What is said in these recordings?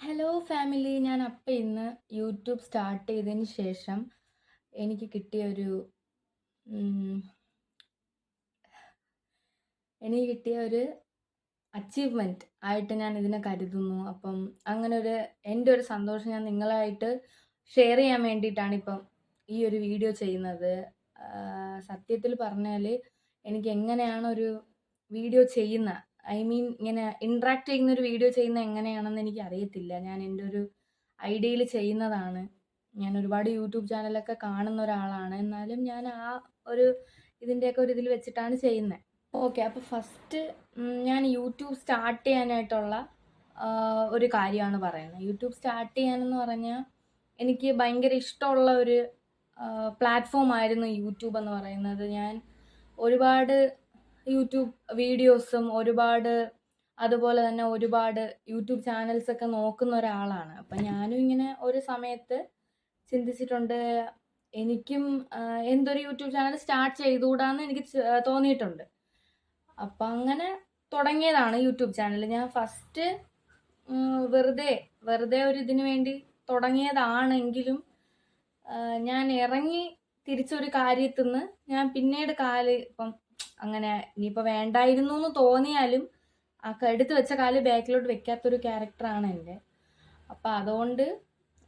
Hello family ഞാൻ അപ്പം ഇന്ന് യൂട്യൂബ് സ്റ്റാർട്ട് ചെയ്തതിന് ശേഷം എനിക്ക് കിട്ടിയ ഒരു എനിക്ക് കിട്ടിയ ഒരു അച്ചീവ്മെന്റ് ആയിട്ട് ഞാൻ ഇതിനെ കരുതുന്നു. അപ്പം അങ്ങനെ ഒരു എന്റെ ഒരു സന്തോഷം ഞാൻ നിങ്ങളായിട്ട് ഷെയർ ചെയ്യാൻ വേണ്ടിയിട്ടാണ് ഇപ്പം ഈ ഒരു വീഡിയോ ചെയ്യുന്നത്. സത്യത്തിൽ പറഞ്ഞാൽ എനിക്ക് എങ്ങനെയാണ് ഒരു വീഡിയോ ചെയ്യുന്ന ഐ മീൻ ഇങ്ങനെ ഇൻട്രാക്ട് ചെയ്യുന്ന ഒരു വീഡിയോ ചെയ്യുന്ന എങ്ങനെയാണെന്ന് എനിക്ക് അറിയത്തില്ല ഞാൻ എന്റെ ഒരു ഐഡിയയിൽ ചെയ്യുന്നതാണ്. ഞാൻ ഒരുപാട് യൂട്യൂബ് ചാനലൊക്കെ കാണുന്ന ഒരാളാണ്. എന്നാലും ഞാൻ ആ ഒരു ഇതിന്റെയൊക്കെ ഒരു ഇതിൽ വെച്ചിട്ടാണ് ചെയ്യുന്നത്. ഓക്കെ അപ്പോൾ ഫസ്റ്റ് ഞാൻ യൂട്യൂബ് സ്റ്റാർട്ട് ചെയ്യാനായിട്ടുള്ള ഒരു കാര്യമാണ് പറയുന്നത്. യൂട്യൂബ് സ്റ്റാർട്ട് ചെയ്യാനെന്ന് പറഞ്ഞാൽ എനിക്ക് ഭയങ്കര ഇഷ്ടമുള്ള ഒരു പ്ലാറ്റ്ഫോം ആയിരുന്നു യൂട്യൂബ് എന്ന് പറയുന്നത്. ഞാൻ ഒരുപാട് യൂട്യൂബ് വീഡിയോസും ഒരുപാട് അതുപോലെ തന്നെ ഒരുപാട് യൂട്യൂബ് ചാനൽസ് ഒക്കെ നോക്കുന്ന ഒരാളാണ്. അപ്പം ഞാനും ഇങ്ങനെ ഒരു സമയത്ത് ചിന്തിച്ചിട്ടുണ്ട് എനിക്കും എന്തൊരു യൂട്യൂബ് ചാനൽ സ്റ്റാർട്ട് ചെയ്തുകൂടാന്ന് എനിക്ക് തോന്നിയിട്ടുണ്ട്. അപ്പം അങ്ങനെ തുടങ്ങിയതാണ് യൂട്യൂബ് ചാനൽ. ഞാൻ ഫസ്റ്റ് വെറുതെ വെറുതെ ഒരു ഇതിനു വേണ്ടി തുടങ്ങിയതാണെങ്കിലും ഞാൻ ഇറങ്ങി തിരിച്ചൊരു കാര്യത്തിൽ നിന്ന് ഞാൻ പിന്നീട് കാൽ ഇപ്പം അങ്ങനെ ഇനിയിപ്പോൾ വേണ്ടായിരുന്നു എന്ന് തോന്നിയാലും ആ എടുത്ത് വെച്ച കാൽ ബാക്കിലോട്ട് വെക്കാത്തൊരു ക്യാരക്ടറാണ് എന്റെ. അപ്പം അതുകൊണ്ട്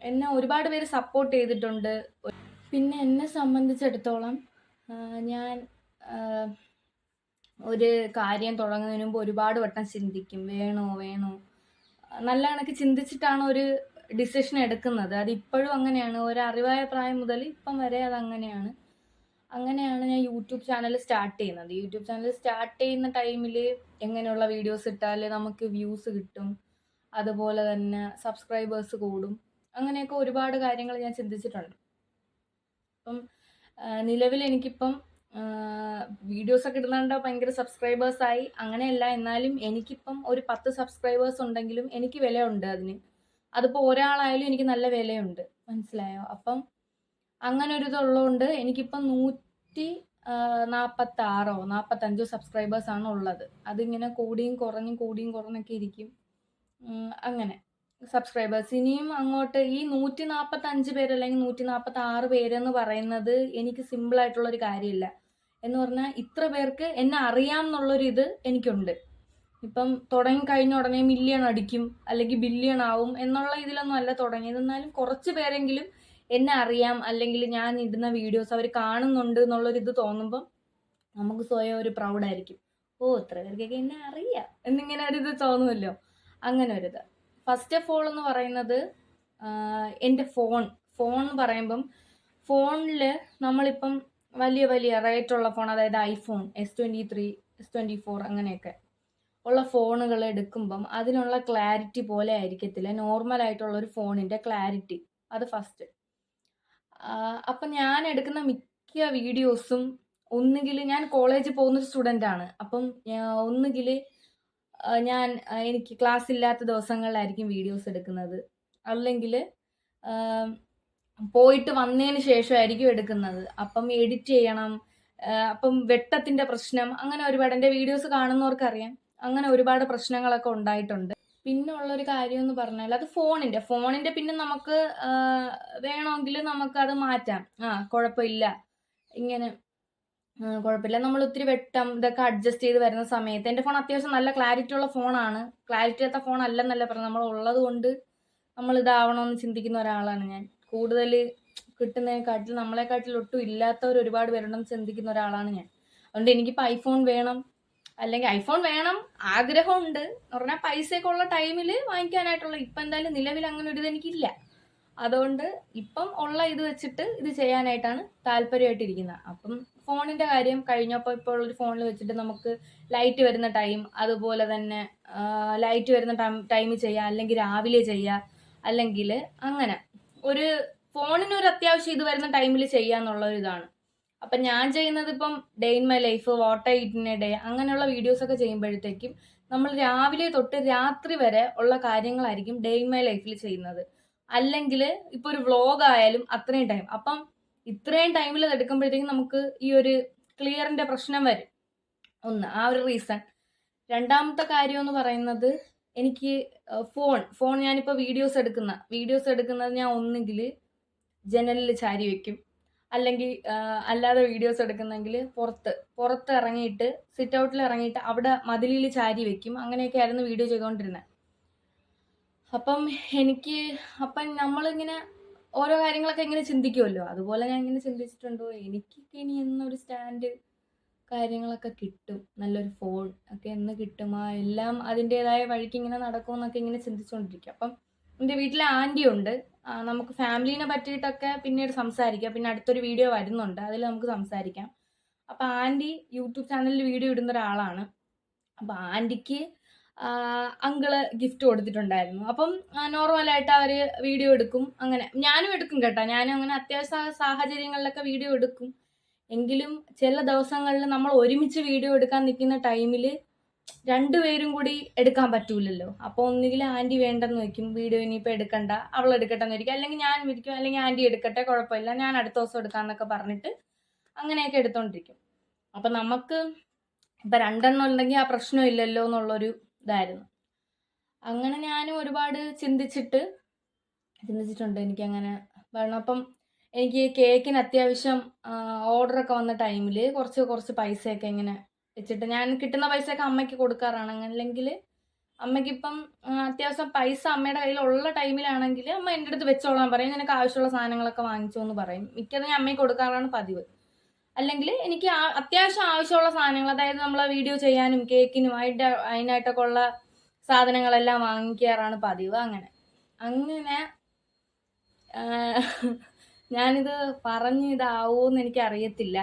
എന്നെ ഒരുപാട് പേര് സപ്പോർട്ട് ചെയ്തിട്ടുണ്ട്. പിന്നെ എന്നെ സംബന്ധിച്ചിടത്തോളം ഞാൻ ഒരു കാര്യം തുടങ്ങുന്നതിന് മുമ്പ് ഒരുപാട് വട്ടം ചിന്തിക്കും. വേണോ വേണോ? നല്ല കണക്ക് ചിന്തിച്ചിട്ടാണ് ഒരു ഡിസിഷൻ എടുക്കുന്നത്. അത് ഇപ്പോഴും അങ്ങനെയാണ്. ഒരു അറിവായ പ്രായം മുതൽ ഇപ്പം വരെ അത് അങ്ങനെയാണ്. അങ്ങനെയാണ് ഞാൻ യൂട്യൂബ് ചാനൽ സ്റ്റാർട്ട് ചെയ്യുന്നത്. യൂട്യൂബ് ചാനൽ സ്റ്റാർട്ട് ചെയ്യുന്ന ടൈമിൽ എങ്ങനെയുള്ള വീഡിയോസ് ഇട്ടാൽ നമുക്ക് വ്യൂസ് കിട്ടും. അതുപോലെ തന്നെ സബ്സ്ക്രൈബേഴ്സ് കൂടും. അങ്ങനെയൊക്കെ ഒരുപാട് കാര്യങ്ങൾ ഞാൻ ചിന്തിച്ചിട്ടുണ്ട്. അപ്പം നിലവിൽ എനിക്കിപ്പം വീഡിയോസൊക്കെ ഇടുന്നുണ്ട് ഭയങ്കര സബ്സ്ക്രൈബേഴ്സായി. അങ്ങനെയല്ല എന്നാലും എനിക്കിപ്പം ഒരു പത്ത് സബ്സ്ക്രൈബേഴ്സ് ഉണ്ടെങ്കിലും എനിക്ക് വിലയുണ്ട് അതിന്. അതിപ്പോൾ ഒരാളായാലും എനിക്ക് നല്ല വിലയുണ്ട്. മനസ്സിലായോ? അപ്പം അങ്ങനെ ഒരു ഇതുള്ളതുകൊണ്ട് എനിക്കിപ്പം നൂറ്റി നാൽപ്പത്തി ആറോ നാൽപ്പത്തഞ്ചോ സബ്സ്ക്രൈബേഴ്സ് ആണ് ഉള്ളത് അതിങ്ങനെ കൂടിയും കുറഞ്ഞും കൂടിയും കുറഞ്ഞൊക്കെ ഇരിക്കും. അങ്ങനെ. സബ്സ്ക്രൈബേഴ്സ്. ഇനിയും അങ്ങോട്ട് ഈ നൂറ്റി നാൽപ്പത്തി അഞ്ച് പേര് അല്ലെങ്കിൽ നൂറ്റി നാൽപ്പത്തി ആറ് പേരെന്ന് പറയുന്നത് എനിക്ക് സിമ്പിൾ ആയിട്ടുള്ള ഒരു കാര്യമില്ല എന്ന് പറഞ്ഞാൽ ഇത്ര പേർക്ക് എന്നെ അറിയാം എന്നുള്ളൊരു ഇത് എനിക്കുണ്ട്. ഇപ്പം തുടങ്ങി കഴിഞ്ഞ ഉടനെ മില്യൺ അടിക്കും അല്ലെങ്കിൽ ബില്യൺ ആവും എന്നുള്ള ഇതിലൊന്നും അല്ല തുടങ്ങിയത്. എന്നാലും കുറച്ച് പേരെങ്കിലും എന്നെ അറിയാം അല്ലെങ്കിൽ ഞാൻ ഇടുന്ന വീഡിയോസ് അവർ കാണുന്നുണ്ട് എന്നുള്ളൊരിത് തോന്നുമ്പം നമുക്ക് സ്വയം ഒരു പ്രൗഡായിരിക്കും. ഓ ഇത്ര പേർക്കൊക്കെ എന്നെ അറിയാം എന്നിങ്ങനെ ഒരിത് തോന്നുമല്ലോ. അങ്ങനെ ഒരിത് ഫസ്റ്റ് ഓഫ് ഓൾ എന്ന് പറയുന്നത് എന്റെ ഫോൺ. ഫോൺ എന്ന് പറയുമ്പം ഫോണിൽ നമ്മളിപ്പം വലിയ വലിയ റേറ്റുള്ള ഫോൺ അതായത് iPhone S twenty three S twenty four അങ്ങനെയൊക്കെ ഉള്ള ഫോണുകൾ എടുക്കുമ്പം അതിനുള്ള ക്ലാരിറ്റി പോലെ ആയിരിക്കത്തില്ല. നോർമൽ ആയിട്ടുള്ള ഒരു ഫോണിന്റെ ക്ലാരിറ്റി അത് ഫസ്റ്റ് അപ്പം ഞാൻ എടുക്കുന്ന മിക്ക വീഡിയോസും ഒന്നുകിൽ ഞാൻ കോളേജിൽ പോകുന്ന ഒരു സ്റ്റുഡന്റ് ആണ്. അപ്പം ഒന്നുകിൽ ഞാൻ എനിക്ക് ക്ലാസ് ഇല്ലാത്ത ദിവസങ്ങളിലായിരിക്കും വീഡിയോസ് എടുക്കുന്നത്. അല്ലെങ്കിൽ പോയിട്ട് വന്നതിന് ശേഷമായിരിക്കും എടുക്കുന്നത്. അപ്പം എഡിറ്റ് ചെയ്യണം. അപ്പം വെട്ടത്തിന്റെ പ്രശ്നം അങ്ങനെ ഒരുപാട്. എന്റെ വീഡിയോസ് കാണുന്നവർക്കറിയാം. അങ്ങനെ ഒരുപാട് പ്രശ്നങ്ങളൊക്കെ ഉണ്ടായിട്ടുണ്ട്. പിന്നെ ഉള്ളൊരു കാര്യം എന്ന് പറഞ്ഞാൽ അത് ഫോണിന്റെ ഫോണിന്റെ പിന്നെ നമുക്ക് വേണമെങ്കിൽ നമുക്ക് അത് മാറ്റാം. ആ കുഴപ്പമില്ല. ഇങ്ങനെ കുഴപ്പമില്ല. നമ്മൾ ഒത്തിരി വെട്ടം ഇതൊക്കെ അഡ്ജസ്റ്റ് ചെയ്ത് വരുന്ന സമയത്ത് എന്റെ ഫോൺ അത്യാവശ്യം നല്ല ക്ലാരിറ്റി ഉള്ള ഫോണാണ്. ക്ലാരിറ്റി ആത്ത ഫോൺ അല്ലെന്നല്ല പറഞ്ഞത്. നമ്മൾ ഉള്ളത് കൊണ്ട് നമ്മൾ ഇതാവണമെന്ന് ചിന്തിക്കുന്ന ഒരാളാണ് ഞാൻ. കൂടുതൽ കിട്ടുന്നതിനെക്കാട്ടിൽ നമ്മളെക്കാട്ടിൽ ഒട്ടും ഇല്ലാത്തവർ ഒരുപാട് പേരുണ്ടെന്ന് ചിന്തിക്കുന്ന ഒരാളാണ് ഞാൻ. അതുകൊണ്ട് എനിക്കിപ്പോൾ ഐഫോൺ വേണം. അല്ലെങ്കിൽ ഐഫോൺ വേണം ആഗ്രഹമുണ്ട്. എന്ന് പറഞ്ഞാൽ പൈസയൊക്കെ ഉള്ള ടൈമിൽ വാങ്ങിക്കാനായിട്ടുള്ള ഇപ്പം എന്തായാലും നിലവിൽ അങ്ങനെ ഒരു ഇതെനിക്കില്ല അതുകൊണ്ട് ഇപ്പം ഉള്ള ഇത് വെച്ചിട്ട് ഇത് ചെയ്യാനായിട്ടാണ് താല്പര്യമായിട്ടിരിക്കുന്നത് അപ്പം ഫോണിന്റെ കാര്യം കഴിഞ്ഞപ്പോൾ ഇപ്പോൾ ഉള്ളൊരു ഫോണിൽ വെച്ചിട്ട് നമുക്ക് ലൈറ്റ് വരുന്ന ടൈം അതുപോലെ തന്നെ ലൈറ്റ് വരുന്ന ടൈം ടൈമിൽ ചെയ്യാം അല്ലെങ്കിൽ രാവിലെ ചെയ്യുക അല്ലെങ്കിൽ അങ്ങനെ. ഒരു ഫോണിനൊരു അത്യാവശ്യം ഇത് വരുന്ന ടൈമിൽ ചെയ്യാന്നുള്ള ഒരു അപ്പം ഞാൻ ചെയ്യുന്നത് ഇപ്പം day in my life what in a day അങ്ങനെയുള്ള വീഡിയോസ് ഒക്കെ ചെയ്യുമ്പോഴത്തേക്കും നമ്മൾ രാവിലെ തൊട്ട് രാത്രി വരെ ഉള്ള കാര്യങ്ങളായിരിക്കും ഡേ ഇൻ മൈ ലൈഫിൽ ചെയ്യുന്നത്. അല്ലെങ്കിൽ ഇപ്പോൾ ഒരു വ്ളോഗ് ആയാലും അത്രയും ടൈം അപ്പം ഇത്രയും ടൈമിൽ അത് എടുക്കുമ്പോഴത്തേക്കും നമുക്ക് ഈ ഒരു ക്ലിയറിന്റെ പ്രശ്നം വരും. ഒന്ന് ആ ഒരു റീസൺ രണ്ടാമത്തെ കാര്യം എന്ന് പറയുന്നത് എനിക്ക് ഫോൺ ഫോൺ ഞാനിപ്പോൾ വീഡിയോസ് എടുക്കുന്ന വീഡിയോസ് എടുക്കുന്നത് ഞാൻ ഒന്നുകിൽ ജനലിൽ ചാരി വെക്കും. അല്ലെങ്കിൽ അല്ലാതെ വീഡിയോസ് എടുക്കുന്നെങ്കിൽ പുറത്ത് പുറത്ത് ഇറങ്ങിയിട്ട് സിറ്റ് ഔട്ടിൽ ഇറങ്ങിയിട്ട് അവിടെ മതിലിൽ ചാരി വെക്കും. അങ്ങനെയൊക്കെ ആയിരുന്നു വീഡിയോ ചെയ്തുകൊണ്ടിരുന്നത് അപ്പം എനിക്ക് അപ്പം നമ്മളിങ്ങനെ ഓരോ കാര്യങ്ങളൊക്കെ ഇങ്ങനെ ചിന്തിക്കുമല്ലോ അതുപോലെ ഞാൻ ഇങ്ങനെ ചിന്തിച്ചിട്ടുണ്ടോ എനിക്കൊക്കെ ഇനി എന്നൊരു സ്റ്റാൻഡ് കാര്യങ്ങളൊക്കെ കിട്ടും. നല്ലൊരു ഫോൺ ഒക്കെ എന്ന് കിട്ടും. ആ എല്ലാം അതിന്റെതായ വഴിക്ക് ഇങ്ങനെ നടക്കുമെന്നൊക്കെ ഇങ്ങനെ ചിന്തിച്ചുകൊണ്ടിരിക്കും അപ്പം എന്റെ വീട്ടിലെ ആന്റി ഉണ്ട് നമുക്ക് ഫാമിലീനെ പറ്റിയിട്ടൊക്കെ പിന്നീട് സംസാരിക്കാം. പിന്നെ അടുത്തൊരു വീഡിയോ വരുന്നുണ്ട്. അതിൽ നമുക്ക് സംസാരിക്കാം. അപ്പം ആന്റി യൂട്യൂബ് ചാനലിൽ വീഡിയോ ഇടുന്ന ഒരാളാണ്. അപ്പം ആന്റിക്ക് അങ്കിൾ ഗിഫ്റ്റ് കൊടുത്തിട്ടുണ്ടായിരുന്നു. അപ്പം നോർമലായിട്ട് അവർ വീഡിയോ എടുക്കും. അങ്ങനെ ഞാനും എടുക്കും കേട്ടോ. ഞാനും അങ്ങനെ അത്യാവശ്യ സാഹചര്യങ്ങളിലൊക്കെ വീഡിയോ എടുക്കും. എങ്കിലും ചില ദിവസങ്ങളിൽ നമ്മൾ ഒരുമിച്ച് വീഡിയോ എടുക്കാൻ നിൽക്കുന്ന ടൈമിൽ രണ്ടുപേരും കൂടി എടുക്കാൻ പറ്റൂലല്ലോ. അപ്പോൾ ഒന്നുകിൽ ആന്റി വേണ്ടെന്ന് വെക്കും വീഡിയോ ഇനിയിപ്പോൾ എടുക്കണ്ട അവൾ എടുക്കട്ടെ എന്ന് വയ്ക്കും അല്ലെങ്കിൽ ഞാൻ വിരിക്കും അല്ലെങ്കിൽ ആന്റി എടുക്കട്ടെ കുഴപ്പമില്ല. ഞാൻ അടുത്ത ദിവസം എടുക്കാമെന്നൊക്കെ പറഞ്ഞിട്ട് അങ്ങനെയൊക്കെ എടുത്തോണ്ടിരിക്കും. അപ്പം നമുക്ക് ഇപ്പം രണ്ടെണ്ണം ഉണ്ടെങ്കിൽ ആ പ്രശ്നമില്ലല്ലോ എന്നുള്ളൊരു ഇതായിരുന്നു. അങ്ങനെ ഞാനും ഒരുപാട് ചിന്തിച്ചിട്ട് ചിന്തിച്ചിട്ടുണ്ട് എനിക്ക് അങ്ങനെ വേണം അപ്പം എനിക്ക് കേക്കിന് അത്യാവശ്യം ഓർഡറൊക്കെ വന്ന ടൈമിൽ കുറച്ച് കുറച്ച് പൈസയൊക്കെ ഇങ്ങനെ വെച്ചിട്ട് ഞാൻ കിട്ടുന്ന പൈസയൊക്കെ അമ്മയ്ക്ക് കൊടുക്കാറാണ്. അല്ലെങ്കിൽ അമ്മയ്ക്കിപ്പം അത്യാവശ്യം പൈസ അമ്മയുടെ കയ്യിൽ ഉള്ള ടൈമിലാണെങ്കിൽ അമ്മ എന്റെ അടുത്ത് വെച്ചോളാൻ പറയും. നിനക്ക് ആവശ്യമുള്ള സാധനങ്ങളൊക്കെ വാങ്ങിച്ചോ എന്ന് പറയും. മിക്കതും ഞാൻ അമ്മയ്ക്ക് കൊടുക്കാറാണ് പതിവ്. അല്ലെങ്കിൽ എനിക്ക് അത്യാവശ്യം ആവശ്യമുള്ള സാധനങ്ങൾ അതായത് നമ്മൾ വീഡിയോ ചെയ്യാനും കേക്കിനും അതിന്റെ അതിനായിട്ടൊക്കെ ഉള്ള സാധനങ്ങളെല്ലാം വാങ്ങിക്കാറാണ് പതിവ് അങ്ങനെ. അങ്ങനെ ഞാനിത് പറഞ്ഞ് ഇതാവൂന്ന് എനിക്ക് അറിയത്തില്ല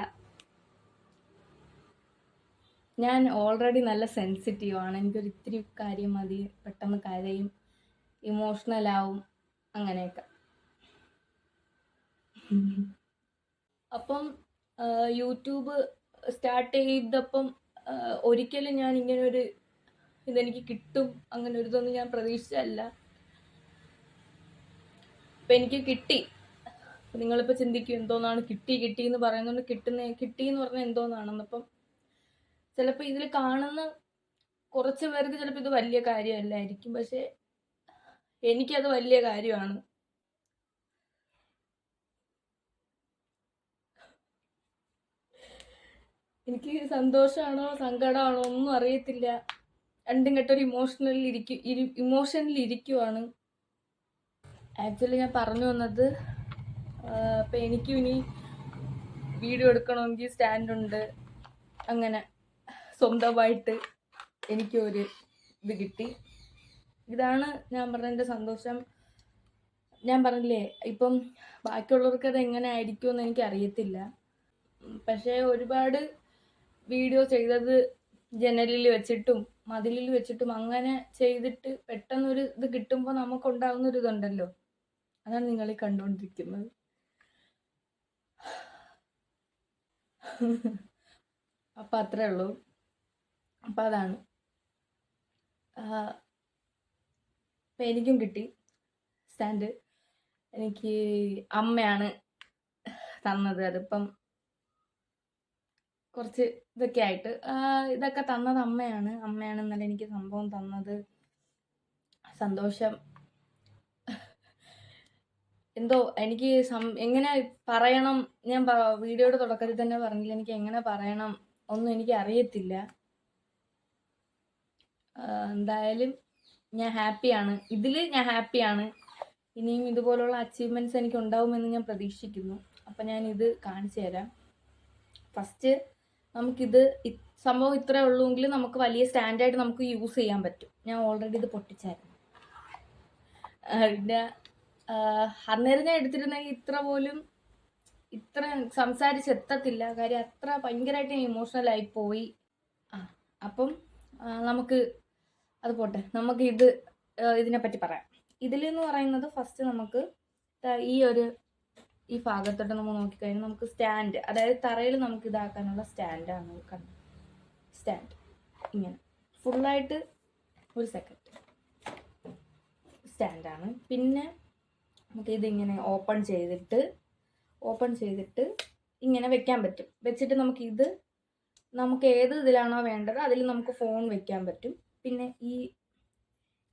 ഞാൻ ഓൾറെഡി നല്ല സെൻസിറ്റീവ് ആണ്. എനിക്കൊരു ഇത്തിരി കാര്യം മതി. പെട്ടെന്ന് കരയും. ഇമോഷണൽ ആവും. അങ്ങനെയൊക്കെ. അപ്പം യൂട്യൂബ് സ്റ്റാർട്ട് ചെയ്തപ്പം ഒരിക്കലും ഞാൻ ഇങ്ങനെ ഒരു ഇതെനിക്ക് കിട്ടും. അങ്ങനെ ഒരു ഇതൊന്നും ഞാൻ പ്രതീക്ഷിച്ചല്ല അപ്പം എനിക്ക് കിട്ടി. നിങ്ങളിപ്പോൾ ചിന്തിക്കും എന്തോന്നാണ് കിട്ടി കിട്ടി എന്ന് പറയുന്നത് കിട്ടുന്ന കിട്ടി എന്ന് പറഞ്ഞാൽ എന്തോന്നാണെന്ന്. അപ്പം ചിലപ്പോൾ ഇതിൽ കാണുന്ന കുറച്ച് പേർക്ക് ചിലപ്പോൾ ഇത് വലിയ കാര്യമല്ലായിരിക്കും. പക്ഷെ എനിക്കത് വലിയ കാര്യമാണ്. എനിക്ക് സന്തോഷമാണോ സങ്കടമാണോ ഒന്നും അറിയത്തില്ല. രണ്ടും കെട്ടൊരു ഇമോഷണലിൽ ഇരിക്കും ഇമോഷനിൽ ഇരിക്കുവാണ്. ആക്ച്വലി ഞാൻ പറഞ്ഞു വന്നത് അപ്പം എനിക്കും ഇനി വീഡിയോ എടുക്കണമെങ്കിൽ സ്റ്റാൻഡുണ്ട് അങ്ങനെ. സ്വന്തമായിട്ട് എനിക്കൊരു ഇത് കിട്ടി. ഇതാണ് ഞാൻ പറഞ്ഞ എന്റെ സന്തോഷം. ഞാൻ പറഞ്ഞില്ലേ ഇപ്പം ബാക്കിയുള്ളവർക്ക് അത് എങ്ങനെ ആയിരിക്കും എന്ന് എനിക്ക് അറിയത്തില്ല പക്ഷേ ഒരുപാട് വീഡിയോ ചെയ്തത് ജനലിൽ വെച്ചിട്ടും മതിലിൽ വെച്ചിട്ടും അങ്ങനെ ചെയ്തിട്ട് പെട്ടെന്നൊരു ഇത് കിട്ടുമ്പോൾ നമുക്ക് ഉണ്ടാകുന്ന ഒരു ഇതുണ്ടല്ലോ അതാണ് നിങ്ങൾ കണ്ടുകൊണ്ടിരിക്കുന്നത്. അപ്പം അത്രേ ഉള്ളൂ. അപ്പം അതാണ്. അപ്പം എനിക്കും കിട്ടി. സ്റ്റാൻഡ്. എനിക്ക് അമ്മയാണ് തന്നത്. അതിപ്പം കുറച്ച് ഇതൊക്കെ ആയിട്ട്. ഇതൊക്കെ തന്നത് അമ്മയാണ്. അമ്മയാണ് ഇന്നലെ എനിക്ക് സംഭവം തന്നത്. സന്തോഷം. എന്തോ എനിക്ക് എങ്ങനെ പറയണം? ഞാൻ വീഡിയോയുടെ തുടക്കത്തിൽ തന്നെ പറഞ്ഞില്ല. എനിക്ക് എങ്ങനെ പറയണം? ഒന്നും എനിക്ക് അറിയത്തില്ല. എന്തായാലും ഞാൻ ഹാപ്പിയാണ് ഇതിൽ ഞാൻ ഹാപ്പിയാണ് ഇനിയും ഇതുപോലുള്ള അച്ചീവ്മെന്റ്സ് എനിക്ക് ഉണ്ടാവുമെന്ന് ഞാൻ പ്രതീക്ഷിക്കുന്നു. അപ്പം ഞാൻ ഇത് കാണിച്ചു തരാം. ഫസ്റ്റ് നമുക്കിത് സംഭവം ഇത്രേ ഉള്ളൂങ്കിൽ നമുക്ക് വലിയ സ്റ്റാൻഡായിട്ട് നമുക്ക് യൂസ് ചെയ്യാൻ പറ്റും. ഞാൻ ഓൾറെഡി ഇത് പൊട്ടിച്ചായിരുന്നു. പിന്നെ അന്നേരം ഞാൻ എടുത്തിരുന്നെങ്കിൽ ഇത്ര പോലും ഇത്ര സംസാരിച്ചെത്തത്തില്ല കാര്യം അത്ര ഭയങ്കരമായിട്ട് ഇമോഷണൽ ആയി പോയി. ആ അപ്പം നമുക്ക് അത് പോട്ടെ. നമുക്ക് ഇത് ഇതിനെ ഇതിനെപ്പറ്റി പറയാം. ഇതിലെന്ന് പറയുന്നത് ഫസ്റ്റ് നമുക്ക് ഈ ഒരു ഈ ഭാഗത്തോട്ട് നമ്മൾ നോക്കിക്കഴിഞ്ഞാൽ നമുക്ക് സ്റ്റാൻഡ് അതായത് തറയിൽ നമുക്ക് ഇതാക്കാനുള്ള സ്റ്റാൻഡാണ് കണ്ടത്. സ്റ്റാൻഡ് ഇങ്ങനെ. ഫുള്ളായിട്ട് ഒരു സെക്കൻഡ് സ്റ്റാൻഡാണ് പിന്നെ നമുക്ക് ഇതിങ്ങനെ ഓപ്പൺ ചെയ്തിട്ട് ഓപ്പൺ ചെയ്തിട്ട് ഇങ്ങനെ വെക്കാൻ പറ്റും. വെച്ചിട്ട് നമുക്ക് ഇത് നമുക്ക് ഏത് ഇതിലാണോ വേണ്ടത് അതിൽ നമുക്ക് ഫോൺ വെക്കാൻ പറ്റും. പിന്നെ ഈ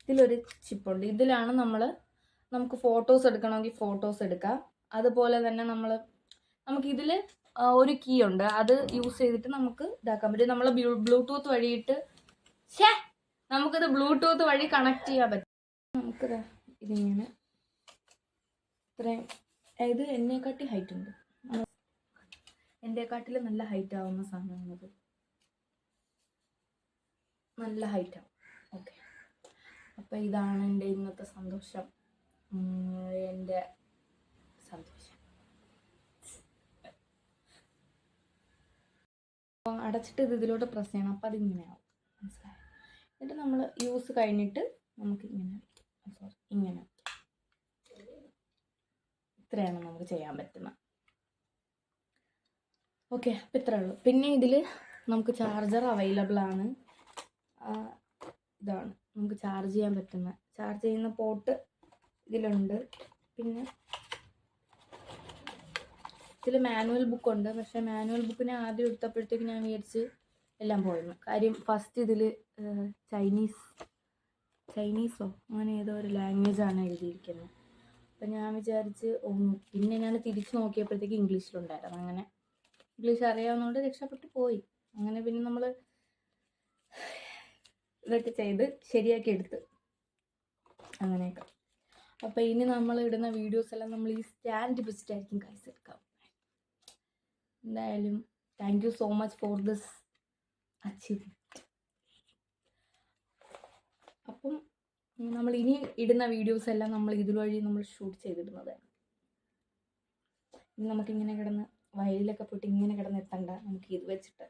ഇതിലൊരു ചിപ്പുണ്ട് ഇതിലാണ് നമ്മൾ നമുക്ക് ഫോട്ടോസ് എടുക്കണമെങ്കിൽ ഫോട്ടോസ് എടുക്കാം. അതുപോലെ തന്നെ നമ്മൾ നമുക്ക് ഇതിൽ ഒരു കീ ഉണ്ട്. അത് യൂസ് ചെയ്തിട്ട് നമുക്ക് ഇതാക്കാൻ പറ്റും. നമ്മൾ ബ്ലൂടൂത്ത് വഴിയിട്ട് ഛേ നമുക്കിത് ബ്ലൂടൂത്ത് വഴി കണക്ട് ചെയ്യാൻ പറ്റും. നമുക്കിത് ഇതിങ്ങനെ ഇത്രയും ഇത് എന്നെക്കാട്ടി ഹൈറ്റ് ഉണ്ട്. എന്റെക്കാട്ടിൽ നല്ല ഹൈറ്റ് ആവുന്ന സാധനമാണിത്. നല്ല ഹൈറ്റ് ആവും ഓക്കെ അപ്പോൾ ഇതാണ് എന്റെ ഇന്നത്തെ സന്തോഷം. എന്റെ സന്തോഷം. അപ്പോൾ അടച്ചിട്ട് ഇത് ഇതിലോട്ട് പ്രസ് ചെയ്യണം. അപ്പോൾ അതിങ്ങനെയാവും മനസ്സിലായോ? എന്നിട്ട് നമ്മൾ യൂസ് കഴിഞ്ഞിട്ട് നമുക്ക് ഇങ്ങനെ സോറി ഇങ്ങനെ. ഇത്രയാണ് നമുക്ക് ചെയ്യാൻ പറ്റുന്നത് ഓക്കെ അപ്പം ഇത്രയേ ഉള്ളൂ. പിന്നെ ഇതിൽ നമുക്ക് ചാർജർ അവൈലബിൾ ആണ്. ഇതാണ്. നമുക്ക് ചാർജ് ചെയ്യാൻ പറ്റുന്ന. ചാർജ് ചെയ്യുന്ന പോർട്ട് ഇതിലുണ്ട്. പിന്നെ ഇതിൽ മാനുവൽ ബുക്കുണ്ട് പക്ഷേ മാനുവൽ ബുക്കിനെ ആദ്യം എടുത്തപ്പോഴത്തേക്ക് ഞാൻ വിചാരിച്ച് എല്ലാം പോയിരുന്നു. കാര്യം ഫസ്റ്റ് ഇതിൽ ചൈനീസ് ചൈനീസോ അങ്ങനെ ഏതോ ഒരു ലാംഗ്വേജാണ് എഴുതിയിരിക്കുന്നത്. അപ്പം ഞാൻ വിചാരിച്ച് പിന്നെ ഞാൻ തിരിച്ച് നോക്കിയപ്പോഴത്തേക്ക് ഇംഗ്ലീഷിലുണ്ടായിരുന്നു. അങ്ങനെ ഇംഗ്ലീഷ് അറിയാവുന്നതുകൊണ്ട് രക്ഷപ്പെട്ടു പോയി. അങ്ങനെ പിന്നെ നമ്മൾ ഇതൊക്കെ ചെയ്ത് ശരിയാക്കി എടുത്ത്. അങ്ങനെയൊക്കെ. അപ്പോൾ ഇനി നമ്മൾ ഇടുന്ന വീഡിയോസ് എല്ലാം നമ്മൾ ഈ സ്റ്റാൻഡ് വെച്ചിട്ടായിരിക്കും കൈസ് എടുക്കാം എന്തായാലും thank you so much for this achievement അപ്പം നമ്മൾ ഇനി ഇടുന്ന വീഡിയോസ് എല്ലാം നമ്മൾ ഇതുവഴി നമ്മൾ ഷൂട്ട് ചെയ്തിടുന്നത്. ഇനി നമുക്കിങ്ങനെ കിടന്ന് വയലിലൊക്കെ പോയിട്ട് ഇങ്ങനെ കിടന്ന് എത്തണ്ട നമുക്ക് ഇത് വെച്ചിട്ട്.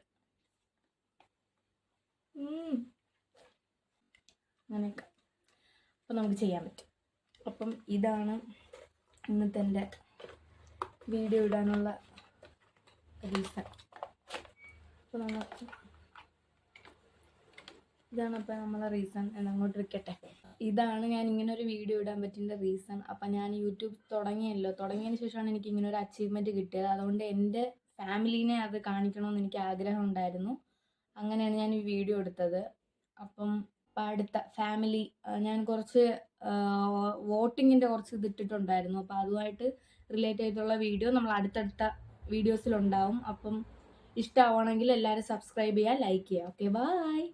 അങ്ങനെയൊക്കെ. അപ്പം നമുക്ക് ചെയ്യാൻ പറ്റും. അപ്പം ഇതാണ് ഇന്നത്തെ എന്റെ വീഡിയോ ഇടാനുള്ള റീസൺ. അപ്പോൾ നമുക്ക് ഇതാണ് അപ്പോൾ നമ്മളെ റീസൺ. എന്നങ്ങോട്ട് ഇരിക്കട്ടെ. ഇതാണ് ഞാൻ ഇങ്ങനെ ഒരു വീഡിയോ ഇടാൻ പറ്റിയ റീസൺ. അപ്പം ഞാൻ യൂട്യൂബ് തുടങ്ങിയല്ലോ. തുടങ്ങിയതിന് ശേഷമാണ് എനിക്ക് ഇങ്ങനെ ഒരു അച്ചീവ്മെന്റ് കിട്ടിയത്. അതുകൊണ്ട് എന്റെ ഫാമിലീനെ അത് കാണിക്കണമെന്ന് എനിക്ക് ആഗ്രഹം ഉണ്ടായിരുന്നു. അങ്ങനെയാണ് ഞാൻ ഈ വീഡിയോ എടുത്തത്. അപ്പം അടുത്ത ഫാമിലി ഞാൻ കുറച്ച് വോട്ടിങ്ങിന്റെ കുറച്ച് ഇതിട്ടിട്ടുണ്ടായിരുന്നു. അപ്പോൾ അതുമായിട്ട് റിലേറ്റ് ചെയ്തിട്ടുള്ള വീഡിയോ നമ്മൾ അടുത്തടുത്ത വീഡിയോസിലുണ്ടാവും അപ്പം ഇഷ്ടമാവണമെങ്കിൽ എല്ലാവരും സബ്സ്ക്രൈബ് ചെയ്യുക ലൈക്ക് ചെയ്യുക. Okay bye